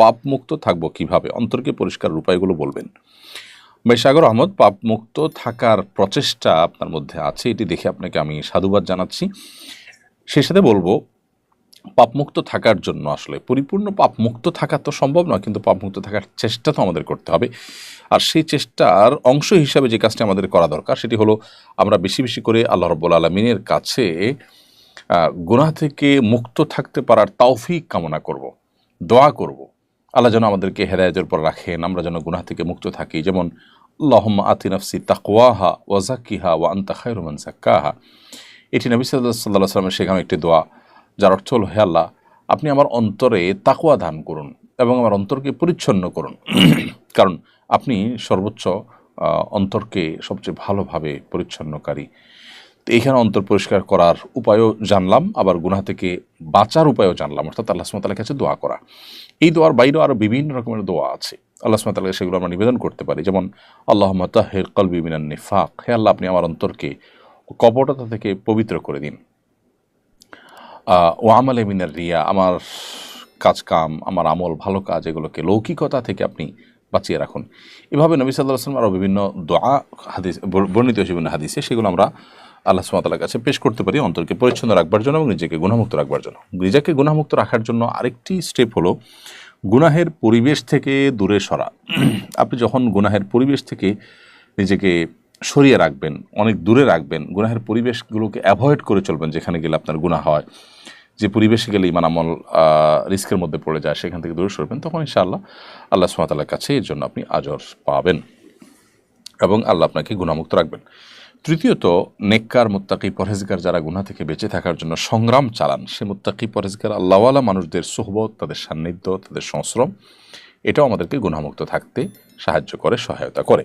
পাপ মুক্ত থাকব কীভাবে? অন্তরকে পরিষ্কার উপায়গুলো বলবেন। সাগর আহমদ পাপ মুক্ত থাকার প্রচেষ্টা আপনার মধ্যে আছে, এটি দেখে আপনাকে আমি সাধুবাদ জানাচ্ছি। সেই সাথে বলব, পাপমুক্ত থাকার জন্য আসলে, পরিপূর্ণ পাপমুক্ত থাকা তো সম্ভব নয়, কিন্তু পাপমুক্ত থাকার চেষ্টা তো আমাদের করতে হবে। আর সেই চেষ্টার অংশ হিসাবে যে কাজটি আমাদের করা দরকার, সেটি হলো আমরা বেশি বেশি করে আল্লাহ রব্বুল আলমিনের কাছে গুনাহ থেকে মুক্ত থাকতে পারার তৌফিক কামনা করব। দোয়া করব। আল্লাহ যেন আমাদেরকে হেদায়তের পর রাখেন, আমরা যেন গুনাহ থেকে মুক্ত থাকি। যেমন, আল্লাহম্মা আতি নফসি তাকওয়াহা ওয়াজাকিহা ওয়া আন্তা খায়রুমান জাক্কাহা এটি নবী সাল্লাহ সাল্লাহ সাল্লামের শেখানো একটি দোয়া, যার অর্থ হল, হে আল্লাহ, আপনি আমার অন্তরে তাকুয়া দান করুন এবং আমার অন্তরকে পরিচ্ছন্ন করুন। কারণ, আপনি সর্বোচ্চ অন্তরকে সবচেয়ে ভালোভাবে পরিচ্ছন্নকারী। তো এইখানে অন্তর পরিষ্কার করার উপায়ও জানলাম, আবার গুনাহ থেকে বাঁচার উপায়ও জানলাম। অর্থাৎ আল্লাহ সুমতালের কাছে দোয়া করা। এই দোয়ার বাইরেও আরও বিভিন্ন রকমের দোয়া আছে। আল্লাহ সুমতালকে সেগুলো আমরা নিবেদন করতে পারি। যেমন আল্লাহ তাহের কলবি নিফাক। হে আল্লাহ, আপনি আমার অন্তরকে কপটতা থেকে পবিত্র করে দিন। ও আমলে মিনার রিয়া, আমার কাজ কাম আমার আমল ভালো কাজ, এগুলোকে লৌকিকতা থেকে আপনি বাঁচিয়ে রাখুন। এভাবে নবী সাল্লাহ আসলাম আরও বিভিন্ন দোয়া, হাদিস বর- বর্ণিত বিভিন্ন হাদিসে সেগুলো আমরা আল্লাহ সুমাতালার কাছে পেশ করতে পারি অন্তরকে পরিচ্ছন্ন রাখবার জন্য এবং নিজেকে গুণামুক্ত রাখবার জন্য। নিজেকে গুণামুক্ত রাখার জন্য আরেকটি স্টেপ হলো গুনাহের পরিবেশ থেকে দূরে সরা। আপনি যখন গুনাহের পরিবেশ থেকে নিজেকে সরিয়ে রাখবেন, অনেক দূরে রাখবেন, গুনাহের পরিবেশগুলোকে অ্যাভয়েড করে চলবেন, যেখানে গেলে আপনার গুনাহ হয়। যে পরিবেশে গেলে ইমান আমল রিস্কের মধ্যে পড়ে যায়, সেখান থেকে দূরে সরবেন, তখন ইনশাআল্লাহ আল্লাহ সুমাতালার কাছে এর জন্য আপনি আজর পাবেন এবং আল্লাহ আপনাকে গুণামুক্ত রাখবেন। তৃতীয়ত, নেককার মুত্তাকি পরহেজগার যারা গুনা থেকে বেঁচে থাকার জন্য সংগ্রাম চালান, সে মুত্তাকি পরহেজগার আল্লাহওয়ালা মানুষদের সোহবত, তাদের সান্নিধ্য, তাদের সংশ্রম, এটাও আমাদেরকে গুণামুক্ত থাকতে সাহায্য করে, সহায়তা করে।